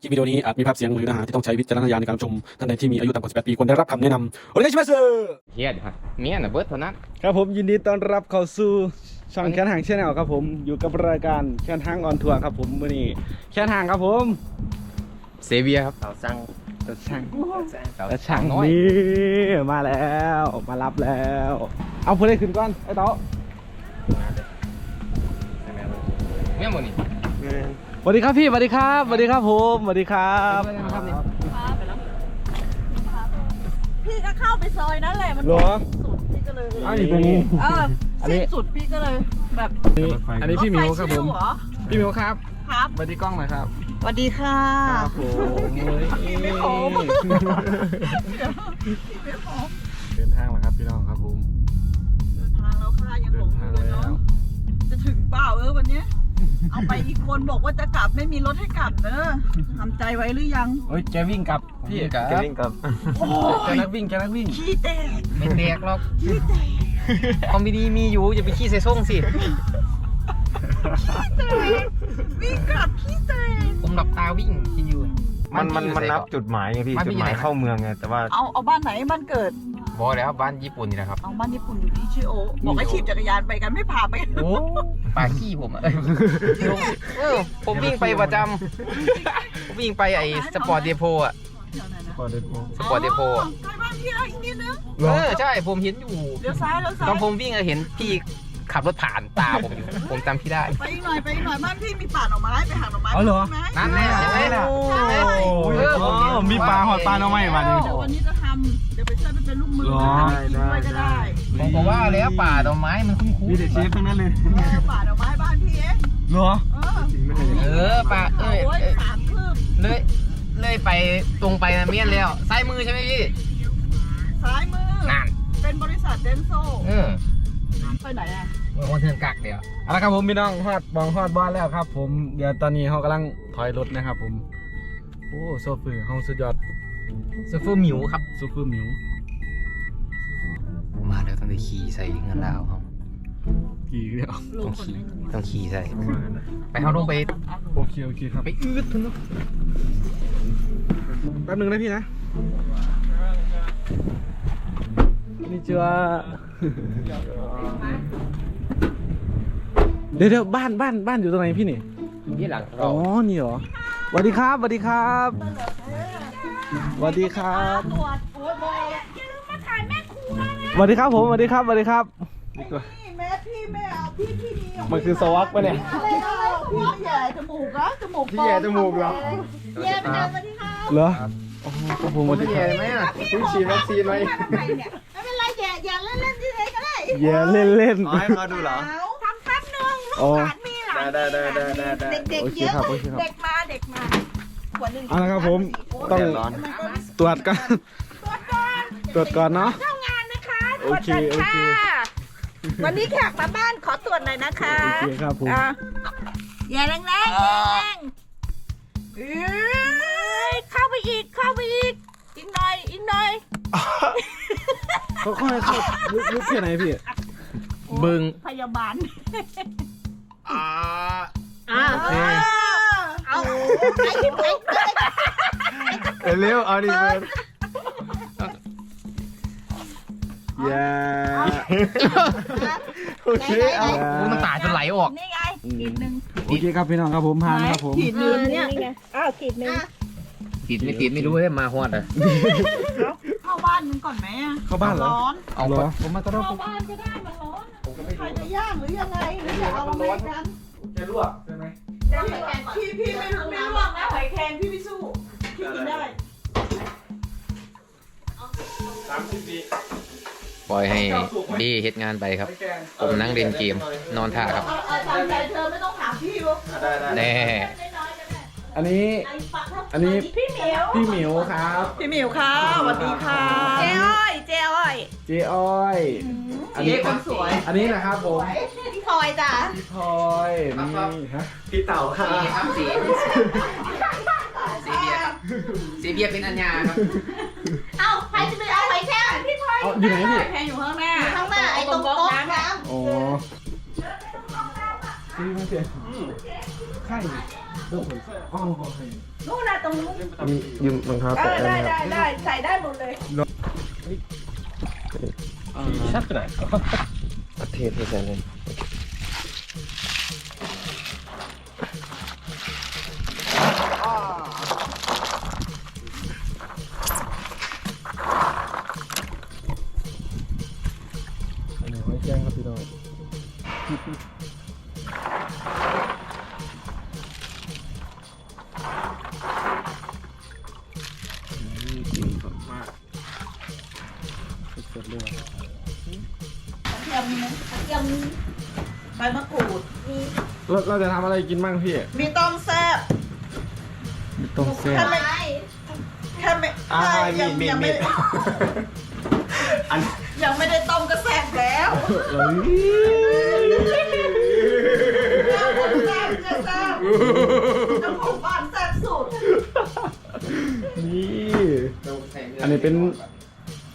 คลิปวิดีโอนี้อาจมีภาพเสียงหรือเนื้อหาที่ต้องใช้วิจารณญาณในการรับชม ท่านใดที่มีอายุต่ำกว่า 18 ปีควรได้รับคำแนะนำโอเคใช่ไหมเซอร์เฮียดฮะเมียน่ะเบิดเท่านั้นครับผมยินดีต้อนรับเข้าสู่ช่องแคนหางชแนลครับผมอยู่กับรายการแคนหางออนทัวร์ครับผมวันนี้แคนหางครับผมเซเวียครับเต่าซังแต่ช่างเต่าแต่ช่างน้อยนี่มาแล้วมารับแล้ว เอาผู้ใดขึ้นก่อนไอ้เต้าเมียหมดนี่ส วัสดีครับพี่สวัสดีครับสวัสดีครับผมสวัสดีครับครับนี่พี่ก็เข้าไปซอยนั่นแหละมันหรอสุดพี่ก็เลยอันนี้เป็นเอออันนี้สิ้นสุดพี่ก็เลยแบบอันนี้พี่หมิวครับผมถไฟชิวเหอพี่หมิวครับครับสวัสดีกล้องหน่อยครับสวัสดีค่ะครับผมพี่ไม่พบเดินทางแล้วครับพี่น้องครับผมเดินทางแล้วค่ะยังหลงอยู่เลยเนาะจะถึงเปล่าเออวัน เนี้ยเอาไปอีกคนบอกว่าจะกลับไม่มีรถให้กลับเนอะทำใจไว้หรือยังเฮ้ยแกวิ่งกลับพี่กับแกวิ่งกลับแกนักวิ่งแกนักวิ่ง ขี้แตกไม่แตกหรอกขี้แตกคอมบิดีมีอยู่อย่าไปขี้ใส่ส่งสิวิ่งกลับขี้แตกผมหลับตาวิ่งที่อยู่มันมันพี่อยู่มันไหนับจุดหมายไงพี่บ้านพี่จุดหมายอยู่ไหน เข้าเมืองไงแต่ว่าเอาเอาบ้านไหนบ้านเกิด บอกแล้วบ้านญี่ปุ่นนี่แหละครับ เอาบ้านญี่ปุ่นอยู่ที่ชิโอบอกให้ขี่จักรยานไปกันไม่พาไปโอ้ปลาขี้ผมอะเออผมวิ่งไปประจำผมวิ่งไปไอ้สปอร์ตเดโพอะพอเดินโสปอร์ตเดโพอะใกล้บ้านพี่แล้วอีกนิดนึงเออใช่ผมเห็นอยู่เลี้ยวซ้ายเลี้ยวซ้ายตอนผมวิ่งอะเห็นพี่ขับรถผ่านตาผมอยู่ผมจำพี่ได้ ไปอีกหน่อยไปอีกหน่อยบ้านพี่มีป่าหน่อไม้ไปหาหน่อไม้อ๋อเหรอไหมนั่นแหละใช่ไหมล่ะใช่เออผมเห็นมีปลาหอดปลาเนาะไหมมาดิเดี๋ยววันนี้จะทำเดี๋ยวไปช่วยไปเป็นลูกมือเหรอทำให้กินด้วยก็ได้ผมก็ว่าแล้วป่าดอกไม้มันคุ้นๆมีแต่เชฟทั้งนั้นเลยเออป่าหน่อไม้บ้านพี่เองเหรอเออเออป่าเอ้ยโอ้ยเอ้ยสามคืบเลยเลยไปตรงไปนะเมียนแล้วซ้ายมือใช่ไหมพี่ซ้ายมือ นั่นเป็นบริษัทเดนโซเออไปไหนอะวันเทิงกักเดียวเอาละครับผมพี่น้องฮอดบองฮอดบ้านแล้วครับ ผมเดี๋ยวตอนนี้เขากำลังถอยรถนะครับ ผม โอ้โซเฟอร์ห้องสุดยอดเซฟเฟอร์หมิวครับซูเปอร์หมิวมาแล้วต้องไปขี่ใส่เงินดาวเขากี่เดียวลูต้อกงคนขี่นี้ต้องขี่ใส่ประมาณนั้นนะไปเขาลงไปโอเคโอเคครับไปอืดทุนกแป๊บหนึงนะพี่นะนี่เจ้าเดี๋ยวเดี๋ยวบ้านบ้านบ้านอยู่ตรงไหนพี่นี่ที่หลังอ๋เราอนี่เหรอสวัสดีครับสวัสดีครับ สวัสดีครับตรวจโอ้ยบอกอย่าลืมมาถ่ายแม่ครัวนะสวัสดีครับผมสวัสดีครับสวัสดีครับนี่แม่พี่แม่เอาพี่พี่ดีมันคือสวักปะเนี่ย อะไรอะไรพี่แย่จมูกเหรอจมูกพี่แย่จมูกเหรอ แย่ไปเดินมาที่ห้าเหรอโอ้โหครับผมสวัสดีครับไหมอะพี่ฉีดวัคซีนไหมไม่เป็นไรแย่แย่เล่นเล่นที่ไหนก็ได้แย่เล่นเล่น อ๋อให้เขาดูเหรอทำแป๊บนึงลูอ๋อกหลานมีหลานได้ได้ได้ได้ได้ เด็กเด็กโอเคเยอะครับโอเคครับ เด็กมาเด็กมาขวดหนึ่ง เอาละครับผมต้องเดือดร้อนตรวจกันตรวจก่อนตรวจก่อนเนาะ เข้างานนะคะตโอรวจเคก่อนโอเค ค่ะ วันนี้แขกมาบ้านขอตรวจหน่อยนะคะโอเคครับผมอะอย่าแรงแรงๆอย่าแรงๆเอ้ยเข้าไปอีกเข้าไปอีก อีกหน่อยอีกหน่อยเขาค่อยเข้าลึกลึกแค่ไหนพี่บึงพยาบาลอ่าอ่าโอเคเอาไปไปไป เร็วเอาดิเบิร์ดแย่โอเคเอาแย่โอ้ยมันตาจะไหลออก นี่ไงขีดหนึ่งโอเคครับพี่น้องครับผมพานครับผม ขีดหนึ่งเนี่ยอ้าวขีดหนึ่งติดไม่ติดไม่รู้เลยมาฮวดอะ เข้าบ้านมึงก่อนไหมอะเข้าบ้านเหรอ ร้อน เอาเหรไปอผมมาต้อนรับเข้าบ้านก็ได้มันร้อน ใครจะย่างหรือยังไงหรืออยากเอาอเมริกันจะลวกใช่ไหม พี่พี่ไม่รู้ไม่ลวงนะหอยแครงพี่ไม่สู้พี่กินได้สามสิบปีปล่อยให้บี้เฮ็ดงานไปครับ ผมนั่งเล่นเกมนอนท่าครับ เอาเอาตามใจเธอไม่ต้องถามพี่หรอก ได้ได้ แน่น้อยๆก็ได้ อันนี้ อันนี้พี่เหมียวพี่หมิวครับ พี่หมิวค่ะสวัสดีค่ะเจ้อ้อยเจ้อ้อยเจ๊อ้อย อันนี้เจ๊คนสวย อันนี้นะครับผมพี่พลอยจ้ะพี่พลอยนี่ฮะพี่เต่าค่ะ สีครับสีสีเบียร์ครับสีเบียร์เป็นอัญญาครับเอ้าใครจะไปเอาหอยแครงพี่พลอยเอาอยู่ไหนพี่แครงอยู่ข้างหน้าข้างหน้าไอ้ตรงโต๊ะน้ำอ๋อพี่มาเสีย ไข่เรื่องคนอ๋อนู่นนะตรงนู้นยืมรองเท้าเอแตะอได้ได้ไหมครับได้ได้ใส่ได้หมดเลย ชักไหนประเทศให้ใส่เลย สดๆเลยว่ะกระเทียมนะกระเทียมใบมะกรูด มีเราเราจะทำอะไรกินบ้างพี่มีต้มแซ่บต้มแซ่บแค่ไม่แค่ไม่อ่ายัมีดมีดยังมีไม่ดอันยังไม่ได้ต้มก็แซ่บแล้วเอ้ยแซ่บจะแซ่บเจ้าของบ้านแซ่บสุดนี่ อันนี้เป็น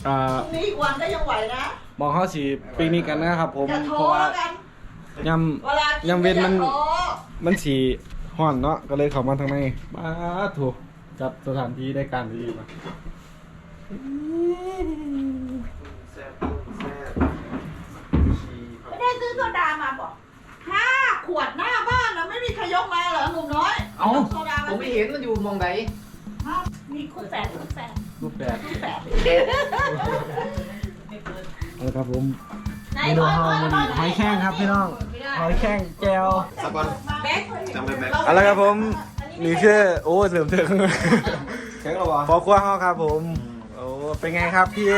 อ่านี่อีกวันก็ยังไหวนะมองเขาสีปิกนิกกันนะครับ ผมอย่าเพท้อราะว่ากัน ยเวลากิำยำเวนมันอย่าท้อมันสีห่อนเนาะก็เลยเข้ามาทางในมาถูกจับสถานที่ได้การดีมาไม่ได้ซื้อโซดามาบอกห้าขวดหน้าบ้านแล้วไม่มีใครยกมาเหรอหนุ่มน้อยเอ้า โซดาผมไม่เห็นมันอยู่มองไหนอ้าวมีคู่แฝดคู่แฝด รูปแบบคู่แฝดเอาละครับผมไหนเมนูเฮามันหอยแข้งครับพี่น้องหอยแข้งแก้วสักวันแบ๊กจำเป็นไหมเอาละครับผมนี่คือโอ้เสริมถึงแข็งหรอวะพอครัวเฮาครับผมโอ้เป็นไงครับพี่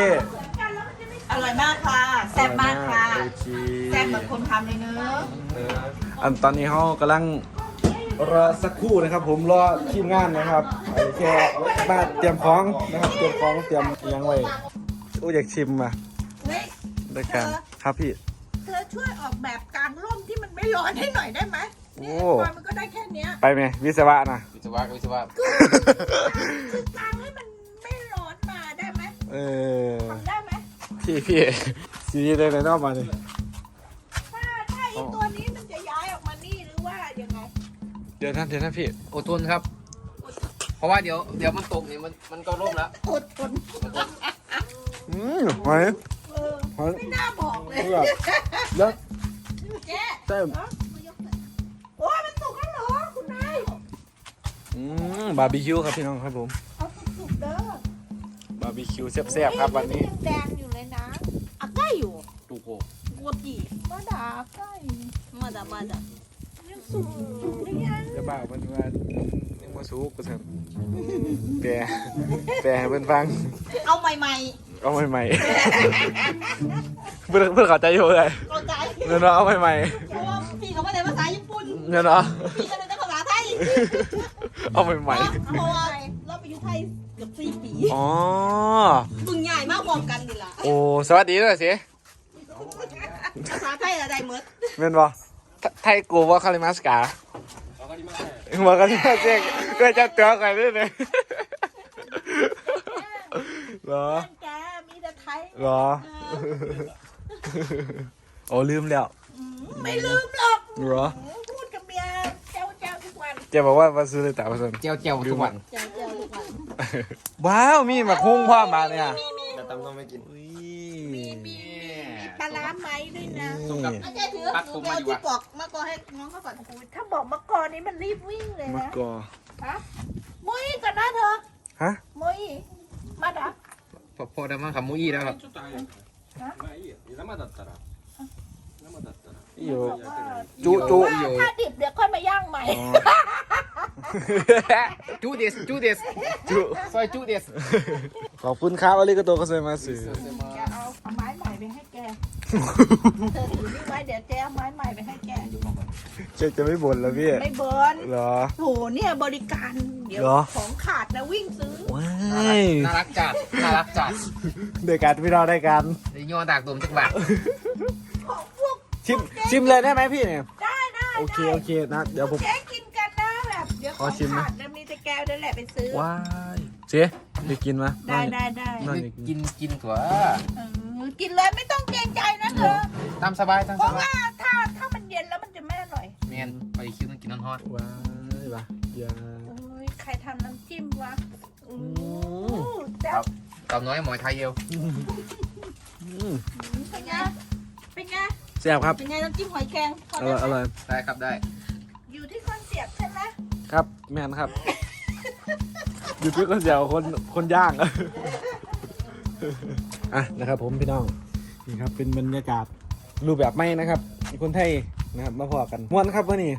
อร่อยมากค่ะแซ่บมากค่ะโอเคแซ่บเหมือนคนทำเลยเนอะอันตอนนี้เขากำลัง รอสักครู่นะครับ ผมรอทีมงานนะครับไอ้แค่มาเตรียมของนะครับ เตรียมของเตรียมอิหยังไว้อู้อยากชิมอะเฮ้ยด้วยกันครับพี่ เธอช่วยออกแบบกลางร่มที่มันไม่ร้อนให้หน่อยได้ไหมโอ้นี่มันก็ได้แค่เนี้ยไปไหมวิศวะนะวิศวะวิศวะคือกลางให้มันไม่ร้อนมาได้ไหมเออทำได้ไหมพี่พี่ซีเลยเลยนอกมาเลย เดี๋ยวท่านเดี๋ยวท่านพี่อดทนครับ เพราะว่าเดี๋ยวเดี๋ยวมันตกนี่มันมันก็ร่มแล้วอดทนอืมหอยเออหอยไม่น่าบอกเลยเลือกแล้วเจ๊เต็มโอ้ยมันสุกแล้วเหรอคุณนายอืมบาร์บีคิวครับพี่น้องครับผมเอาสุกๆเด้อบาร์บีคิวแซ่บๆครับวันนี้ยังแดงอยู่เลยนะอะใกล้อยู่ถูกโกวจีมาด่าใกล้มาด่ามาด่ายังสุกหรือยังจะ บ่าวมันว่ายังมาสู้กูสั่นแปลแปลให้เพิ่นฟัง เอาใหม่เอาใหม่ๆ เพื่อนเพื่อนเข้าใจอยู่เลยๆเข้าใจเนาะเนาะเอาใหม่เพราะว่าพี่เขาไม่ได้ภาษาญี่ปุ่นๆเนาะเนาะพี่ก็เลยได้ภาษาไทยเอาใหม่เพราะว่าเราไปอยู่ไทยเกือบสี่ปีๆอ๋อบึงใหญ่มากพร้อมกันนี่ล่ะ โอ้ สวัสดีด้วยสิภาษาไทยอะไรเหมือนแม่นบ่ไทไทยกูว่าคาริมัสกา ว่าคาริมัสเจ๊ก็จะเตือนกันด้วยเลยเหรอแกมีแต่ไทยเหรอโอ้ลืมแล้วอืมไม่ลืมหรอกเหรออืมพูดกับเมียเจ้าเจ้าทุกวันแกบอกว่ามาซื้อเลยแต่มาสนเจียวเจียวทุกวันเจ้าเจ้าทุกวันว้าวมีหมาคุ้งความมาเนี่ยแต่ตำต้องไม่ ไหมด้วยนะนี่ไม่ใช่ถือหนูไปเอาที่ปอกมะกอให้น้องเขาก่อนถ้าบอกมะกอนี้มันรีบวิ่งเลยมะนะกอฮะมุ้ยก่อนนะเธอฮะมุ้ยมาดับ พอพอได้มาขับมุ้ยแล้วครับอยู่บอกว่าจุจุว่าถ้าดิบเดี๋ยวค่อยมาย่างใหม่ อ๋อจูเดสจูเดสจุซอยจูเดสขอบคุณครับอาริกาโตก็เซมาสึแกเอาเอา นี่ไว้เดี๋ยวเจ๊เอาไม้ใหม่ไปให้แกเจ๊จะไม่บ่นแล้วพี่ไม่เบิร์นเหรอ โหเนี่ยบริการเดี๋ยวเหรอ ของขาดนะวิ่งซื้อว้ายน่ารักจัด น่ารักจัดเด็กกันพี่เราได้กันไอ้ย่อดากดมจักบาทของพวกชิมชิมเลยได้ไหมพี่เนี่ย ได้ได้โอเคได้โอเคนะ เดี๋ยวผมแกกินกันนะแบบเดี๋ยวขขอองชิมนะ ขาดแล้วมีแต่แกวนั่นแหละไปซื้อว้ายเจ๊ได้กินไหมได้ได้ได้น่าจะกิกินนกินตัวเออ กินเลยไม่ต้องเกรงใจนะเธอ ตามสบายตามเพสราะบายว่าถ้าถ้ามันเย็นแล้วมันจะไม่อร่อยเมียนไปคิวต้องกินน้ำฮอตว้ายนี่ปะอย่าโอ้ยใครทำน้ำจิ้มวะอู้ม แซ่บเต่าน้อยหมอยไทยเอวอืมเป็นไงเป็นไงแซ่บครับ เป็นไงน้ำจิ้มหอยแครงพอได้ร่อยไหมอร่อยได้ครับได้อยู่ที่คนเสียบใช่ไหมครับ แม่นครับอยู่ที่คนเสียวคนคนย่าง อะนะครับ ผมพี่น้องนี่ครับเป็นบรรยากาศรูปแบบไม่นะครับคนไทยนะครับมาพอกันม่วนครับวันนี้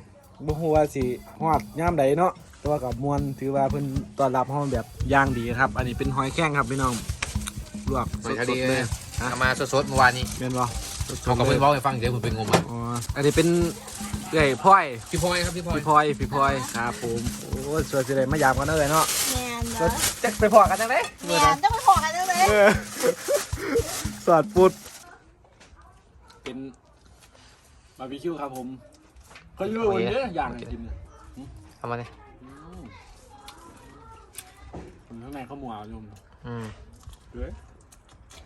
บ่ฮู้ว่าสิฮอดยามใดเนาะแต่ว่ากับม่วนถือว่าเพิ่นต้อนรับเฮาแบบอย่างดีครับ อันนี้เป็นหอยแข้งครับพี่น้องลวกหอยทะสเลดๆเลยเอามาสดๆเมื่อวานนี้แม่นบ่สดๆเขากับเลเพื่ยอนบอกให้ฟังเดี๋ยวผมไปงมอะอ๋ออันนี้เป็น เอ้ยพลอยพี่พลอยครับพี่พลอยพี่พลอยพี่พลอยครับผมโอ้สวยสิได้มายามกันเลยเนาะแมนก็นะจะไปพอกันจังได๋แมนจะไปขอกันได้ไหมเออสอดปุดเป็นบาร์บีคิวครับผมก็อยู่วันนี้อย่างไอติมเนี่ยทำมาเนี่ยผมข้างในข้าวหมูอะโยมอืมเฮ้ย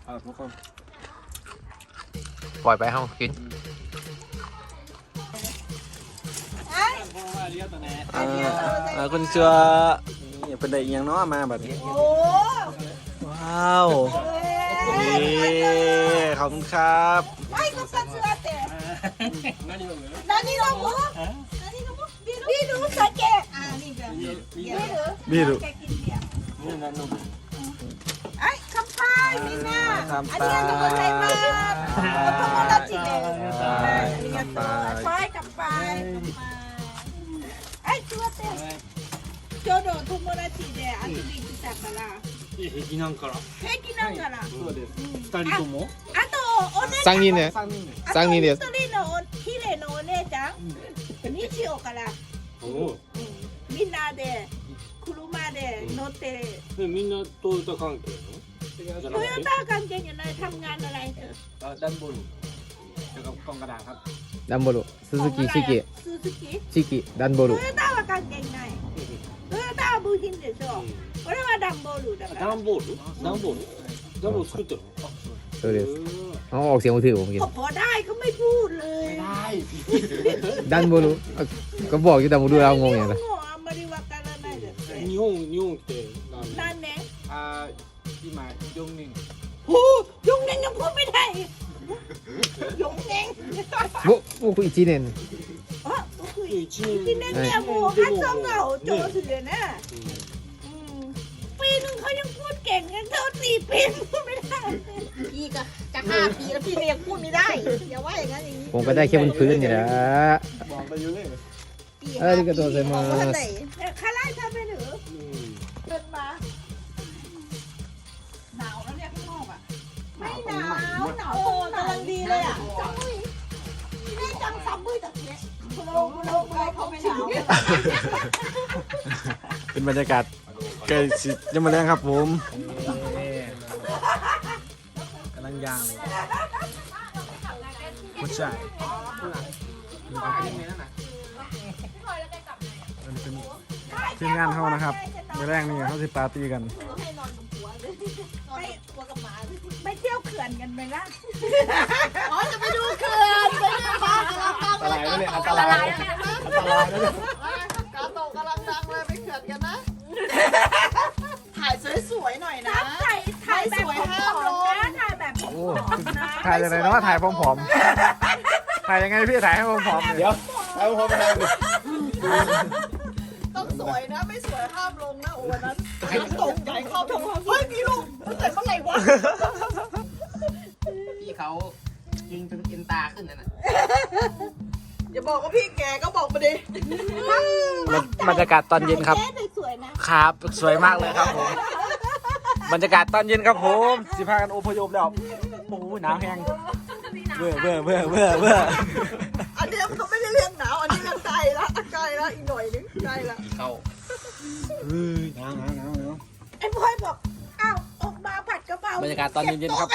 เอาพวกเขาปล่อยไปเฮากินไอ้เอ่อเอ่อคุณเชื่อนี่เป็นได้อีกอย่างเนาะมาแบบนี้โอ้ว้าวนี่ขอบคุณครับไม่ก็สัตว์เสือแต่นั่นนี่เราบุนั่นนี่เราบุพี่ดูสาเกะอ่านี่ก็พี่ดูนี่ดูแกกินเบียร์ไอ้คำพายมีหน้าอันนี้จะคนไทยมาแล้วพวกเราจีเองอันนี้ก็ตัวไปกับไปไอ้ตัวเต้ ちょうど友達で遊びに来たから平気なんから平気なんからそうです二人ともあとお姉ちゃんสั่งนี่เนี่ย 3人ですあと三人です一人のお綺麗なお姉ちゃん日曜から、おおうんみんなで車で乗ってでみんなトヨタ関係のじゃトヨなくてタ関係じゃないทำงานอะไรเถอะ เอ่อด้านบนเกี่ยวกับกล่องกระดาษครับ ดันโบลุซูซูกิชิกิ スズキชิกิดันโบ ト ลุ ヨタは関係ないトヨタは部品でしょこれはダンボールだから段ボール段ボール段ボール作ってるの そうです へー เขาออกเสียงมือถือผมกิน ก็พอได้เขาไม่พูดเลย ดันโบลุก็บอกอยู่แต่ผมดูแล้วงงอย่างไร 日本語あんまりわからないですね日本日本来て何年何年 อ่าพี่หมายยงหนึ่ง โอ้ยงเน่งยังพูดไม่ได้ ยงเน่ง โว้โว้อีจีเนน あ僕一一年年เนี่ยもう発音がお上手でねอืมปีหนึ่งเขายังพูดเก่งกันเท่าสี่ปีพูดไม่ได้พี่ก็จะห้าปีแล้วพี่ก็ยังพูดไม่ได้อย่าว่าอย่างนั้นอย่างนี้ ผมก็ได้แค่บนพื้นนี่แหละ บอกไปอยู่เลย ปี ありがとうございます บอกว่าไหนเนี่ยคาร่าทำไปหรือ うん เดินมา ลังดีเลยอะจังมุ้ยไม่จังซับมุ้ยแต่เนี้ยคุณโลคุณโลคุณโลเขาไม่หนาวเป็นบรรยากาศใกล้สิจะมาแรงครับผมกำลังย่างผู้ชายอันนี้เป็นทีมงานเขานะครับเมื่อแรกนี่เขาสิปาร์ตี้กัน ขื่อนกันไหมล่ะอ๋อจะไปดูเขื่อนไปดูปลากำลังดังอะไรนะเนี่ยอันตรายอันตรายนะเนี่ยกาโตกำลังดังเลยไปเขื่อนกันนะ ถ่ายสวยๆหน่อยนะถ่ายถ่ายแบบผอมๆนะถ่ายแบบผอโอ้มๆนะถ่ายยังไงเนาะถ่ายผอมๆถ่ายยังไงพี่ถ่ายให้ผอมๆเดี๋ยวถ่ายผอมๆไปทางต้องสวยนะ ไม่สวยห้ามลงนะโอ้วันนั้นตกใจเข้าทงเฮ้ยมีลูกมันแต่เมื่อไหร่วะ เขายิงจนกินตาขึ้นนั่นน่ะอย่าบอกว่าพี่แกก็บอกมาดิบรรยากาศตอนเย็นครับแกสวยนะครับ สวยมากเลยครับผม บรรยากาศตอนเย็นครับผมสิพากันอพยพแล้วโอ้โหหนาวแห้งเบื่อเบื่อเบื่อเบื่อเบื่ออันนี้เขาไม่ได้เรียกหนาวอันนี้ก็ไกลละไกลละอีกหน่อยนึงไกลละพี่เขาเฮ้ยหนาวหนาวหนาวหนาวไอ้พลอยบอก บรรยากาศตอนเย็นๆครับ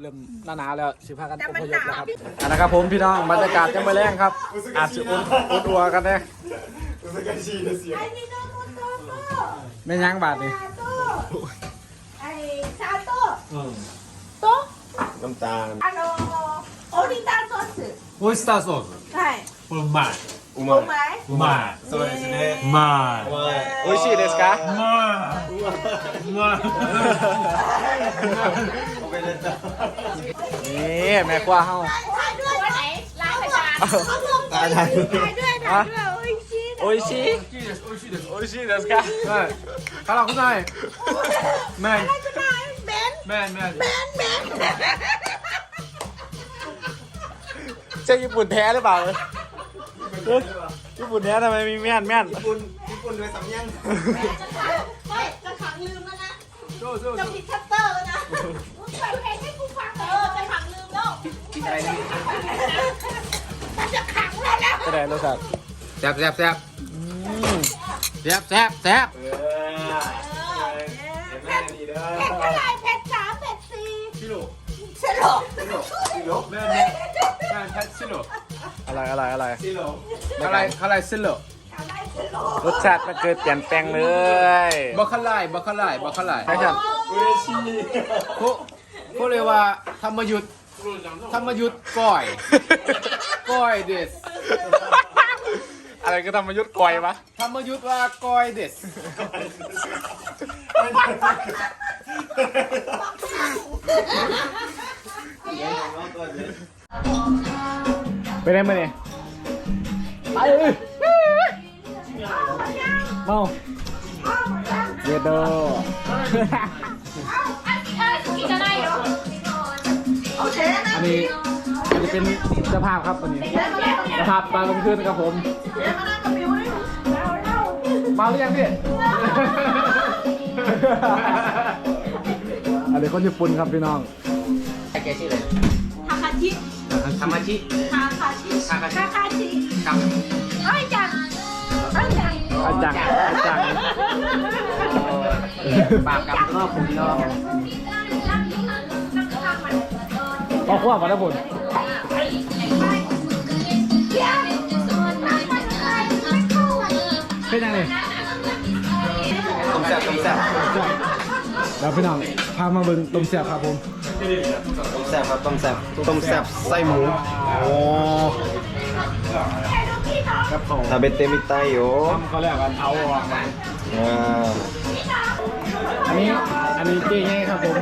เริ่มหน้าหนาวแล้วสิพากันอพยพแล้วครับอันนะครับผมพี่น้องบรรยากาศยังไม่แรงครับ อาจจะอุ่นอุ่นอัวกันนะไม่ยั้งบาทนี่น้ำตาลอโอริตาซอสโอสตาซอオイスターソースこれうまいうまいうまいそうですねうまいうまい美味しいですかうまいう นี่แม่ครัวเฮา ถ่ายด้วยไหนล้างไปจานเขาลงไปถ่ายด้วยถ่ายด้วยโอ้ยชิ โอ้ยชิโอ้ยชิですかはいカラคุณนายแม่น จะได้เบน แม่นแม่น เบนเบน ใช่ญี่ปุ่นแท้หรือเปล่าเฮ้ยญี่ปุ่นแท้ทำไมมีแม่นแม่น ญี่ปุ่นญี่ปุ่นด้วยสำเนียง จะผิดชัตเตอร์แล้วนะใส่เพลงให้กูฟังเออจะขังลืมแล้วมันจะขังเราแล้ว ก็ได้รสชาติแซ่บแซ่บแซ่บแซ่บแซ่บแซ่บเออเห็นแม่ดีเด้อเผ็ดเท่าไหร่เผ็ดสามเผ็ดสี่ชิโร่สรุปซิโลแม่นแม่นแม่นแพทชิโร่อะไรอะไรอะไรซิโลอะไรอะไรซิโร่อะไรสชาติมันเกิดเปลี่ยนแปลงเลยบอคลายบอคลายบอคลายใช่ครับพวกพวกเลยว่าธรรมยุดทำมารยุดก่อยก่อยเด็ดอะไรก็ธรรมยุดก่อยปะธรรมยุดว่าก่อยเด็ดไปได้ไหมเนี่ยไป เลยเมาเยโดอันนี้อันนี้เป็นเจ้าภาพครับวันนี้เจ้าภาพตอนกลางคืนครับผมมาหรือยังพี่อันนี้คนญี่ปุ่นครับพี่น้องไอ้แกชื่ออะไรทาคาชิธรรมชิทาคาชิทาคาชิทาคาชิ อาจารย์อาจารย์ปากกับรอบผมรอบพอขั้วมาแล้วผลเดี๋ยวน้ำมันอะไรไม่เข้าอะเป็นยังไงต้มแซ่บต้มแซ่บแล้วพี่น้องพามาเบิ่งต้มเสียบครับผมต้มแซ่บครับต้มแซ่บต้มแซ่บไส้หมูโอ้ กับเขา 食べてみたいよ ทำเขาเรียกกันเอาออกมา อ่า อันนี้อันนี้เจ๊ไงครับผม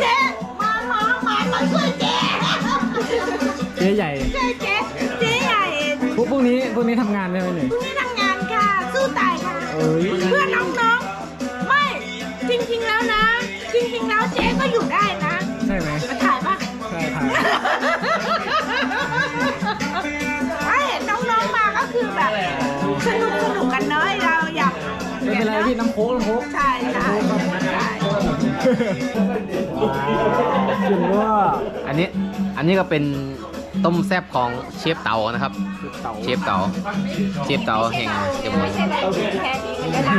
เจ๊มามามามาช่วยเจ๊ เจ๊ใหญ่ เจ๊เจ๊เจ๊ใหญ่ พวกพวกนี้พวกนี้ทำงานใช่ไหมเนี่ย พรุ่งนี้ทำงานค่ะ สู้ตายค่ะ เอ้ย เพื่อ พี่น้ำโค้กน้ำโค้กใช่ใช่ใช่กินว่าอันนี้อันนี้ก็เป็นต้มแซ่บของเชฟเต๋านะครับเต่าเชฟเต๋าเชฟเต๋าแห่งเดมอนไม่ใช่แรงแค่นี้ก็ได้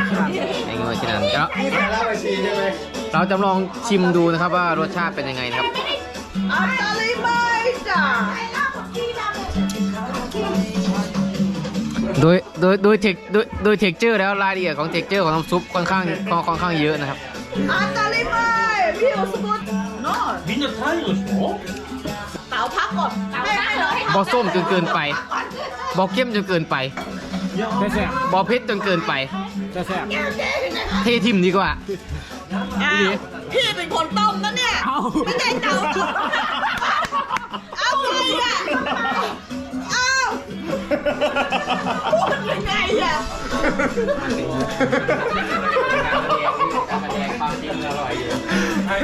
แห่งเมืองชินันแล้วเราจำลองชิมดูนะครับว่ารสชาติเป็นยังไงนะครับอัตตาลิไม่จ้ะ โดยโดยโดยเทคโดยโดยเทคเจอร์แล้วรายละเอียดของเทคเจอร์ของน้ำซุปค่อนข้างค่อนข้างเยอะนะครับ อัตตาลิไม่พี่อุสมุทโน่みんな太陽เต๋าพักก่อนเต๋าพักเลย บอส้มจนเกินไป บอเข้มจนเกินไป ได้แซ่บบ อเผ็ดจนเกินไป ได้แซ่บ เททิมดีกว่า อ้าวพี่เป็นคนต้มนะเนี่ย เอ้า ไม่ได้เตาเอาไงอ่ะเอา พูดยังไงอะ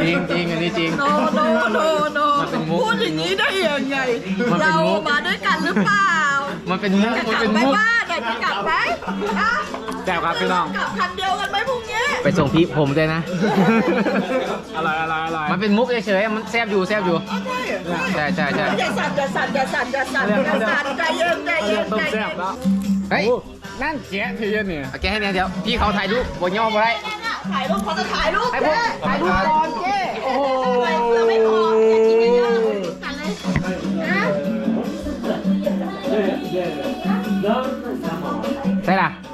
จริงจริงอันนี้จริง โนโนโนโนมันเป็นมุกพูดอย่างนี้ได้ยังไง มันเป็นเรามุก มาด้วยกันหรือเปล่ามันเป็นมุกจะมันกลับเป็นไปมุก บ้านอะ จะกลับไหมฮะแซ่บครับพี่น้อง กลับคันเดียวกันไหมพรุ่งนี้ ไปส่งพี่ผมด้วยนะ อะไรอะไรอะไรมันเป็นมุกเฉยๆมันแซบอยู่แซบอยู่ ใช่ใช่ใช่อย่าสั่นอย่าสั่นอย่าสั่นอย่าสั่นอย่าสั่นใจเย็นใจเรีเย็ยกนต้มใจแซ่เย็บนแล้วเฮ้ยโอ้นั่งแกะทีเนี่ยโอเคให้เนี่ยเดี๋ยวพี่เขาถ่ายรูปบนย่อมาได้ถ่ายรูปเขาจะถ่ายรูปให้พวกเจ๊ถ่ายรูปก่อนเจ้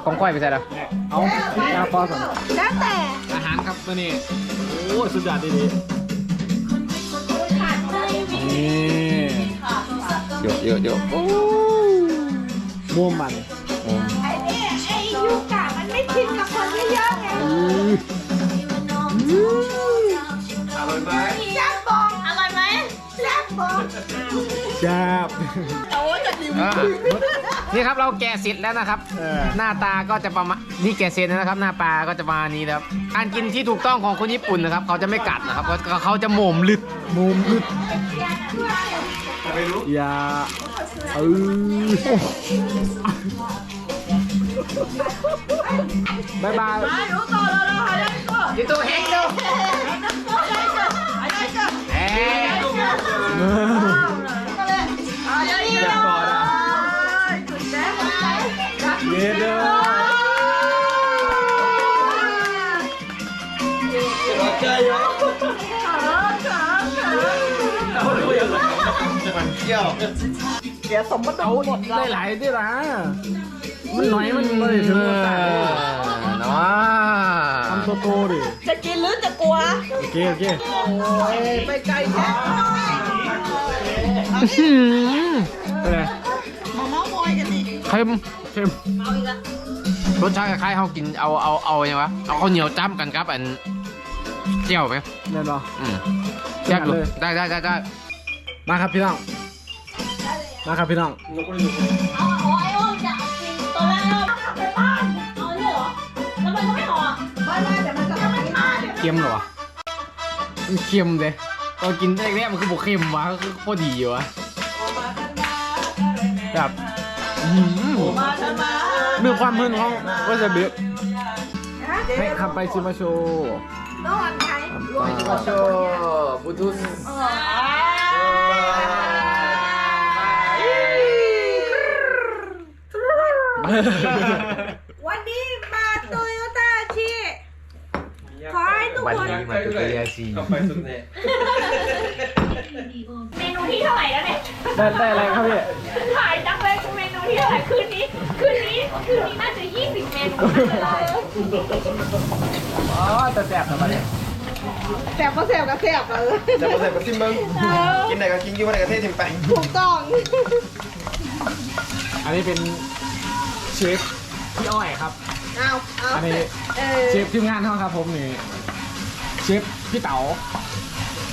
ของก้อยไปใช่ละเอายาพอสั่งแล้วแต่อาหารครับมื่อนี้โอ้สุดยอดดีดีนี่เยอะเยอะเยอะโอ้ม่วงมันไอ้ยุกะมันไม่ชินกับคนเยอะไงอร่อยไหมแซ่บบอกอร่อยไหมแซ่บบอกจ้าบโอ้ยจะดิว นี่ครับเราแกะเสร็จแล้วนะครับ เออ หน้าตาก็จะประมาณนี่แกะเสร็จแล้วนะครับ หน้าปลาก็จะประมาณนี้นะครับการกินที่ถูกต้องของคนญี่ปุ่นนะครับ เขาจะไม่กัดนะครับเขาเขาจะโหม่มลึดมุมลึดไม่รู้อย่าเออบายบาย ยูทูบเฮงดู เอ๊ะอ ยเด้อหัวใจเหรอมันเที่ยวได้หลายที่ละมันน่อยมันเลยถึงว่าตายเนะทำโตๆดิจะกินหรือจะกลัวโอเคโอเคไปไกลแค่เป็นไงมาเมาส์มอยกันดิเค็ม เข้มเอาอีกละรสชาติคล้ายๆเขากินเอาเอาเอาไงวะเอาข้าวเหนียวจ้ำกันครับอันเจียวไหมแน่นอน อืมแซ่บอยู่เลย ได้ได้ได้ได้มาครับพี่น้อง มาครับพี่น้อง เอาเอาไอ้โอ้จะเอาจริงตอนแรกเราขับไปบ้านเอาเนี่ยเหรอแล้วมันก็ไม่ห่อไม่ไม่เดี๋ยวมันจะไม่มาเดี๋ยวเค็มเหรอวะมันเค็มเลยตอนกินแรกๆมันคือบุเค็มวะก็คือพอดีอยู่วะแบบ อื้อหือมีความมึนของวาซาบิให้ขับไปซิมาโชนอนไงมาโชว์บลูทูธวันนี้มาโตโยต้าชีขอให้ทุกวันคน นี้มาตุกยาซีกลับไปสุดเนี่ยเมนูที่เท่าไหร่แล้วเนี่ยได้ได้อะไรครับพี่ ถ่ายจังเลยเมนู ที่เท่าไหร่คืนนี้ คืนนี้ คืนนี้น่าจะ20เมนูเลยอ๋อแต่แสบนะบัดนี้แสบก็แสบก็แสบเลยแต่พอใส่กระทิมมึงกินไหนก็กินอยู่ว่าไหนก็เททิมไปถูกต้อง อันนี้เป็นเชฟพี่อ้อยครับ เอาเอาอันนี้เออเชฟทีมงานเขาครับผมนี่เชฟพี่เต๋า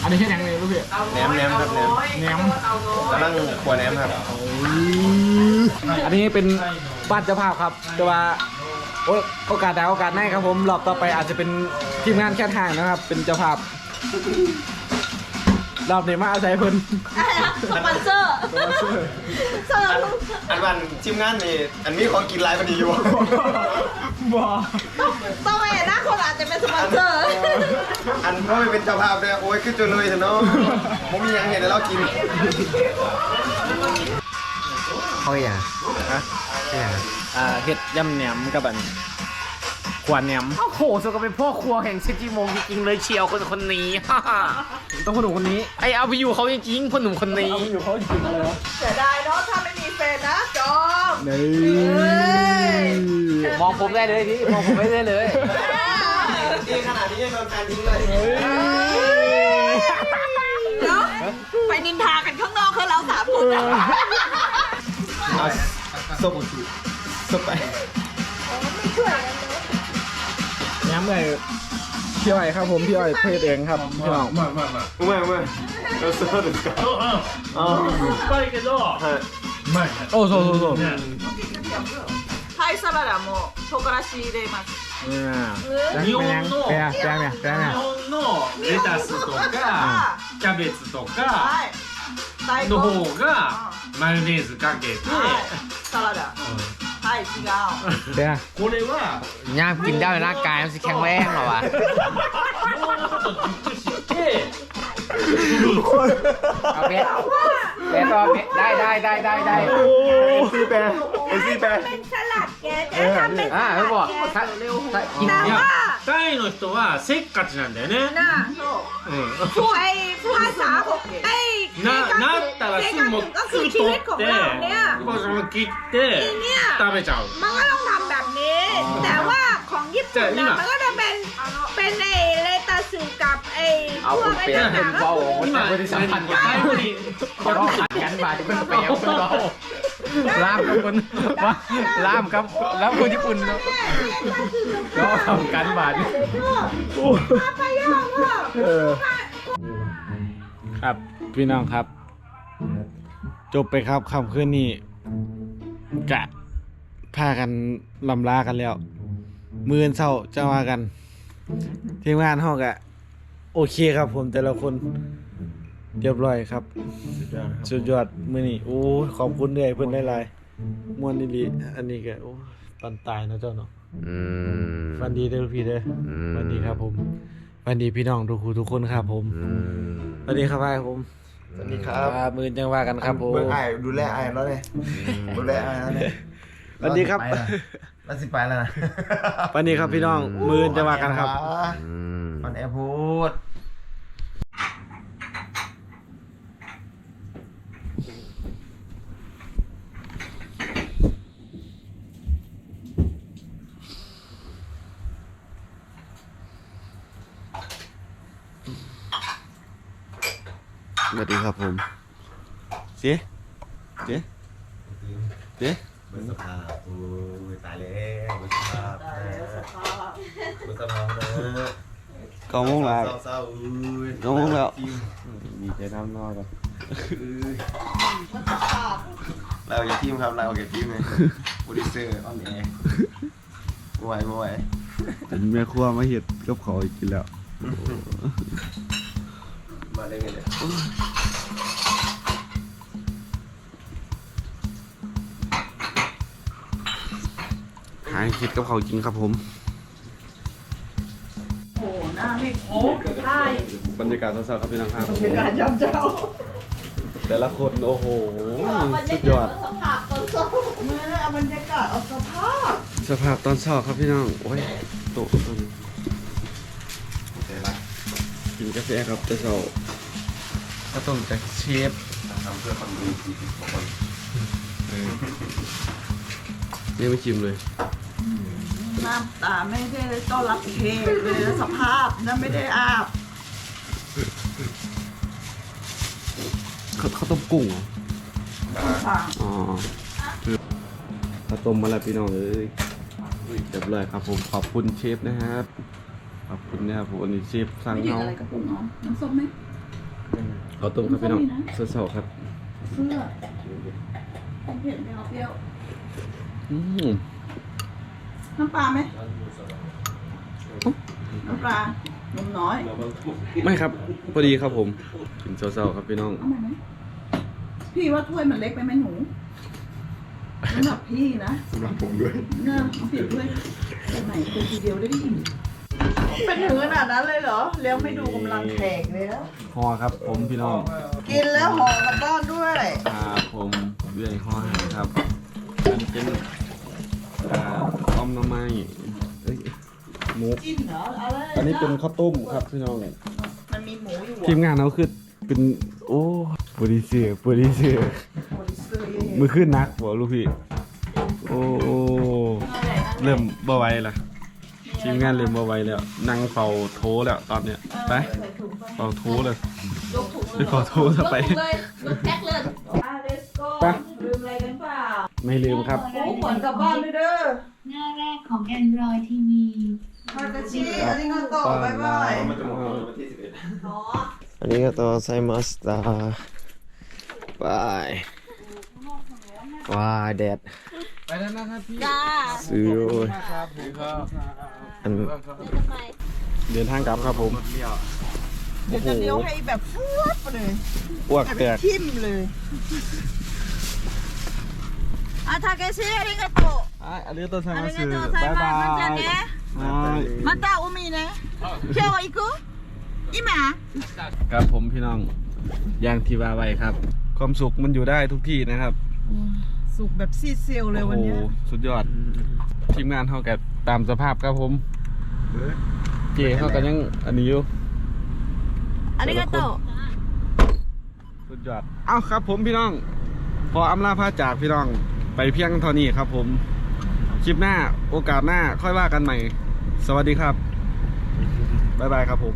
อันนี้แค่ยังเลยลูกพี่แหนมแหนมครับแหนมแหนมกำลังขวแหนมครับอั นนี้เป็นบ้านเจ้าภาพครับ แต่ว่าโอ้โอกาสใดโอกาสหน้าครับผมรอบต่อไปอาจจะเป็นทีมงานแค่ทางนะครับ เป็นเจ้าภาพรอบนี้มาอาศัยเพิ่นสปอนเซอร์เซอร์อันวันทีมงานนี่อันมีของกินหลายพอดีอยู่บ่ต้องไปนะคนอาจจะเป็นสปอนเซอร์อันพ่อไม่เป็นเจ้าภาพเลยโอ้ยขึ้นจนเลยเถอะเนาะผมมีอย่างเห็นแล้วเรากิน เขาอย่างฮะเขาอย่างอ่าเห็ดยำแหนมกับอันขวานแหนมโอ้โหสก็เป็นพ่อครัวแห่งซิตี้โมงจริงๆเลยเชียวคนคนนี้ ต้องคนหนุ่มคนนี้ไอเอาไปอยู่เขาจริงๆพ่อหนุ่มคนนี้เอาอยู่เขาจริงเลยวะเสียดายเนาะถ้าไม่มีแฟนนะจอมนี่มองผมได้เลยพี่มองผมไม่ได้เลยดีขนาดนี้ยังโดนการทิ้งเลยเนาะไปนินทากันข้างนอกเขาเราสามคนนะ เอาศพศพไป แหนมเลยพี่อ้อยครับผมพี่อ้อยเพศเองครับพี่น้อง うまいうまいそうですかあぱいけど、はうまいね。 โอ้โซโซโซ ね はいサラダも唐辛子入れます เนี่ยแปลงแปลงแปลงเนี่ยแปลง 日 เนี่ย 本のレタスとか、キャベツとかはい 大根の方がマヨネーズかけて、はいサラダはい違う แปลง これは ย่างกินได้ร่างกายมันสิแข็งแรงเหรอวะ もうちょっと熟して、 เอาเป๊ะเป๊ะต่อเป๊ะได้ได้ได้ได้ได้ เอ็นซีแปรเอ็นซีแปร เป็นสลัดแกจะทำเป็นส อ่า ลัด เขาบอก แก ถ้าถ้ากิน แต่ เนี่ย ว่า タイの人はせっかちなんだよね。 น่ะ うん。 ไอ้ภาษาของไอ้ ななったらすぐもう ก็ す คือ ぐ ชี 取 วิตของ って、 เราเนี่ย これを切って เนี่ย 食べちゃう。 มันก็ต้องทำแบบนี้ แต่ว่าของญี่ปุ่น แต่นี่ นะ น่ะ มันก็จะเป็นเป็นไอ้เลตาสึกับไอ้ เอา พว คุ ก ณ ไอ้ เป๊ะ ต่าง คุณ ๆ เบา ก็ คุณ 今、ไม่ได้สัมพันธ์กัน 最後に、 เขาขัดกันบาดคุณเป๊ะคุณเบา ล่ามกับคนว่าล่ามกับล่ามคนญี่ปุ่นเนาะก็ทำกันบาดนี่ เออครับ พี่น้องครับ จบไปครับคำคืนนี้กะพากันลำลากันแล้ว มือนเศร้าจะมากัน ทีมงานห้องกะ โอเคครับผมแต่ละคนเรียบร้อยครับ สุดยอดมือนี้โอ้ยขอบคุณเลยเพื่อนหลายๆมวนดีลีอันนี้ก็โอ้ปันตายเนาะเจ้าเนาะอืมฟันดีเด้อพี่เด้ออมฟันดีครับผมฟันดีพี่น้องทุกคนทุกคนครับผมอืมสวัสดีครับพี่ผม สวัสดีครับมือจังว่ากันครับผมเบิ่งไอ้ายดูแลไอ้ายแล้วเนี่ยดูแลไอ้ายแล้วเนี่ยสวัสดีครับแล้วสิไปแล้วนะสวัสดีครับพี่น้องมือจังว่ากันครับออนแอร์พูด สวัสดีครับผม เจ๊เจ๊เจ๊บนสภาพโอ้ยตายแล้วบนสภาพบนสภาพเนอะกองมงลาเศร้าเศร้าๆอุ้ยน้องแล้วทีมดีใจน้ำน้อยครับเราอย่าทีมครับเราอย่าทีมเลยโปรดิวเซอร์อ้อมแอร์บ่ไหวบ่ไหวเป็นแม่ครัวมาเห็ดกับเขาอีกกินแล้ว มาได้ไงเนี่ยหาเห็ดกับเขากินครับผม โอ้หน้าไม่โอ้ใช่บรรยากาศสดๆครับพี่น้องครับเป็นการจำเจ้าแต่ละคนโอ้โหสุดยอดสภาพตอนสอบเมื่อเอาบรรยากาศเอาสภาพสภาพตอนเช้าครับพี่น้องโอ้ยโตะตอนนี้ เดี๋ยวละ กินกาแฟครับแต่เช้าก็ต้องจากเชฟทำเพื่อคนดูสี่สิบกว่าคนนี่ไม่ชิมเลยน้ำตาไม่ได้ต้อนรับเพลเลยนะสภาพนั่นไม่ได้อาบเขาเขาวต้มกุ้งเหรอฟังอ๋อคือข้าวต้มมาแล้วพี่น้องเอ้ยเรียบร้อยครับผมขอบคุณเชฟนะครับ ขอบคุณนะครับผมวันนี้เชฟสั่งไม่หยิบเฮาอะไรกระปุกน้องน้ำส้มไหมข้าวต้มครับพี่น้องเสื้อๆครับเสื้อผมเผ็ดไม่เอาเปรี้ยว อืมน้ำปลาไหม น้ำปลานมน้อย ไม่ครับพอดีครับผมกินเช้าๆครับพี่น้องเอาใหม่ไหมพี่ว่าถ้วยมันเล็กไปไหมหนูสำหรับพี่นะสำหรับผมด้วยเนื้อเอาเปลี่ยนถ้วยแต่ไหนเป็นทีเดียวได้ดิ เป็นถึงขนาดนั้นเลยเหรอ เลี้ยงไม่ดูกำลังแขกเลยนะห่อครับผมพี่น้องกินแล้วห่อกลับบ้านด้วยครับผมเรื่อยห่อให้ครับอันนี้เป็นอ่าต้มหน้ำไม้เอ้ยหมูจิ้มเหรออะไรอันนี้เป็นข้าวต้มครับพี่น้องมันมีหมูอยู่ทีมงานเราคือเป็นโอ้โปรดิวเซอร์โปรดิวเซอร์โปรดิวเซอร์มือขึ้นนักบ่ลูกพี่โอ้โอ้เริ่มบ่ไหวละ ทีมงานเริ่มบ่ไหวแล้วนั่งเฝ้าโทรแล้วตอนเนี้ยไปเฝ้าโทรเลยไปเฝ้าโทรซะไปเลยยกแพ็คเลยอะ let's go ไปลืมอะไรกันเปล่าไม่ลืมครับโอ้ขวัญกลับบ้านด้วยเด้อหน้าแรกของ Android TV ฮากาชิอาริงาโตะบ๊ายบายมันจะหมดวันที่สิบเอ็ดอ๋ออันนี้ก็ตัวไซมัสตาบายว้าแดดไปแล้วนะครับพี่จ้าซื้อโอ้ย อันเดินทางกลับครับผมเดี๋ยวจะเลี้ยวให้แบบพวดเลยอ้วกแตกทิ่มเลยอาทาเกซิอาริกาโตะอาริกาโตซามาสึบายบายมาตาอุมินะเที่ยวอีกุอีหมาครับผมพี่น้องย่างทีว่าไวครับ ความสุขมันอยู่ได้ทุกที่นะครับสุขแบบซีเซลเลยวันนี้สุดยอดทีมงานเขาแกัตามสภาพครับผม เจ๊เขากันยังอันนี้อยู่อันนี้ก็โตสุดยอดเอ้าครับ ผมพี่น้อง พออำลาพาจากพี่น้องไปเพียงเท่านี้ครับ ผมคลิปหน้าโอกาสหน้าค่อยว่ากันใหม่ สวัสดีครับบ๊ายบายครับผม